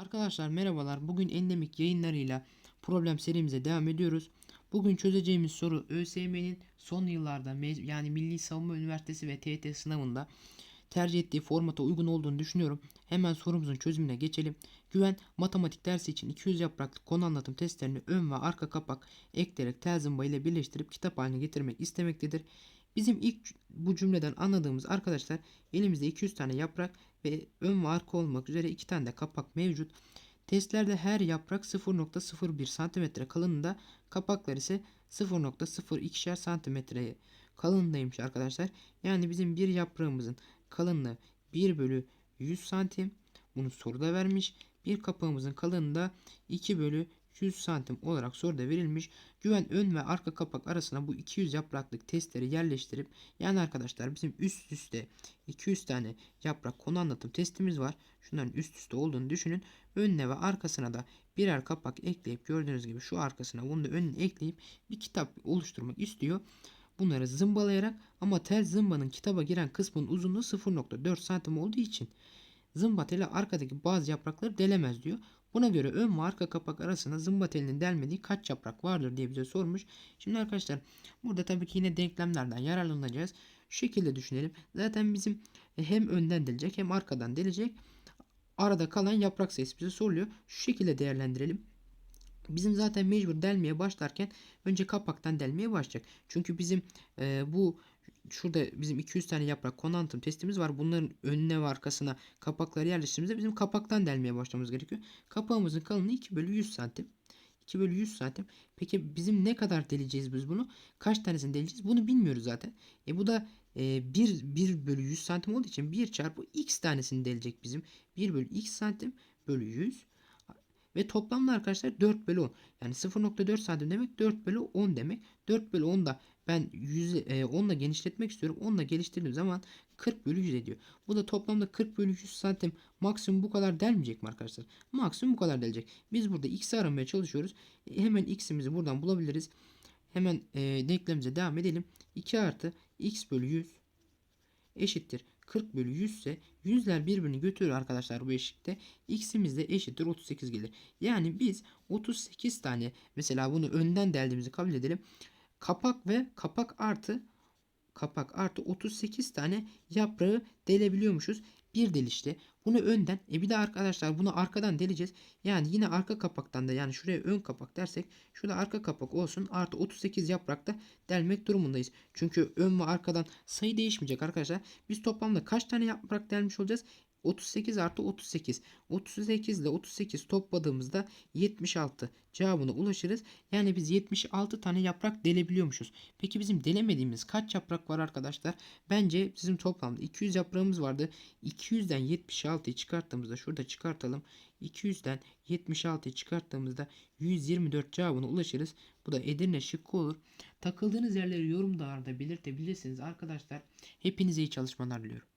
Arkadaşlar merhabalar. Bugün endemik yayınlarıyla problem serimize devam ediyoruz. Bugün çözeceğimiz soru ÖSYM'nin son yıllarda yani Milli Savunma Üniversitesi ve TYT sınavında tercih ettiği formata uygun olduğunu düşünüyorum. Hemen sorumuzun çözümüne geçelim. Güven matematik dersi için 200 yapraklık konu anlatım testlerini ön ve arka kapak ekleyerek tel zımba ile birleştirip kitap haline getirmek istemektedir. Bizim ilk bu cümleden anladığımız arkadaşlar elimizde 200 tane yaprak ve ön ve arka olmak üzere iki tane de kapak mevcut. Testlerde her yaprak 0.01 cm kalınlığında, kapaklar ise 0.02'şer cm kalınlığındaymış arkadaşlar. Yani bizim bir yaprağımızın kalınlığı 1 bölü 100 santim. Bunu soruda vermiş. Bir kapağımızın kalınlığı da 2 bölü 100 santim olarak soruda verilmiş. Güven ön ve arka kapak arasına bu 200 yapraklık testleri yerleştirip yani arkadaşlar bizim üst üste 200 tane yaprak konu anlatım testimiz var. Şunların üst üste olduğunu düşünün. Önüne ve arkasına da birer kapak ekleyip gördüğünüz gibi şu arkasına bunu da önüne ekleyip bir kitap oluşturmak istiyor. Bunları zımbalayarak ama tel zımbanın kitaba giren kısmın uzunluğu 0.4 santim olduğu için zımba teli arkadaki bazı yaprakları delemez diyor. Buna göre ön ve arka kapak arasında zımba telinin delmediği kaç yaprak vardır diye bize sormuş. Şimdi arkadaşlar burada tabii ki yine denklemlerden yararlanacağız. Şu şekilde düşünelim. Zaten bizim hem önden delecek hem arkadan delecek. Arada kalan yaprak sayısı bize soruluyor. Şu şekilde değerlendirelim. Bizim zaten mecbur delmeye başlarken önce kapaktan delmeye başlayacak. Çünkü bizim e, bu şurada bizim 200 tane yaprak konantım testimiz var. Bunların önüne ve arkasına kapakları yerleştirdiğimizde bizim kapaktan delmeye başlamamız gerekiyor. Kapağımızın kalınlığı 2 bölü 100 santim. 2 bölü 100 santim. Peki bizim ne kadar deleceğiz biz bunu? Kaç tanesini deleceğiz? Bunu bilmiyoruz zaten. E bu da e, 1, 1 bölü 100 santim olduğu için 1 çarpı x tanesini delecek bizim. 1 bölü x santim bölü 100 ve toplamda arkadaşlar 4 bölü 10. Yani 0.4 santim demek 4 bölü 10 demek. 4 bölü 10 da ben 100, e, 10 ile genişletmek istiyorum. 10 ile geliştirdiğim zaman 40 bölü 100 ediyor. Bu da toplamda 40 bölü 100 santim maksimum bu kadar delmeyecek mi arkadaşlar? Maksimum bu kadar delecek. Biz burada x'i aramaya çalışıyoruz. E, hemen x'imizi buradan bulabiliriz. Hemen e, denklemimize devam edelim. 2 artı x bölü 100 eşittir 40 bölü 100 ise yüzler birbirini götürür arkadaşlar bu eşikte. X'imiz de eşittir 38 gelir. Yani biz 38 tane mesela bunu önden deldiğimizi kabul edelim. Kapak ve kapak artı kapak artı 38 tane yaprağı delebiliyormuşuz. Bir delişte. Bunu önden e bir de arkadaşlar bunu arkadan deleceğiz. Yani yine arka kapaktan da yani şuraya ön kapak dersek şurada arka kapak olsun artı 38 yaprakta delmek durumundayız. Çünkü ön ve arkadan sayı değişmeyecek arkadaşlar. Biz toplamda kaç tane yaprak delmiş olacağız? 38 artı 38. 38 ile 38 topladığımızda 76 cevabına ulaşırız. Yani biz 76 tane yaprak delebiliyormuşuz. Peki bizim delemediğimiz kaç yaprak var arkadaşlar? Bence bizim toplamda 200 yaprağımız vardı. 200'den 76'yı çıkarttığımızda şurada çıkartalım. 200'den 76'yı çıkarttığımızda 124 cevabına ulaşırız. Bu da Edirne şıkkı olur. Takıldığınız yerleri yorumlarda belirtebilirsiniz arkadaşlar. Hepinize iyi çalışmalar diliyorum.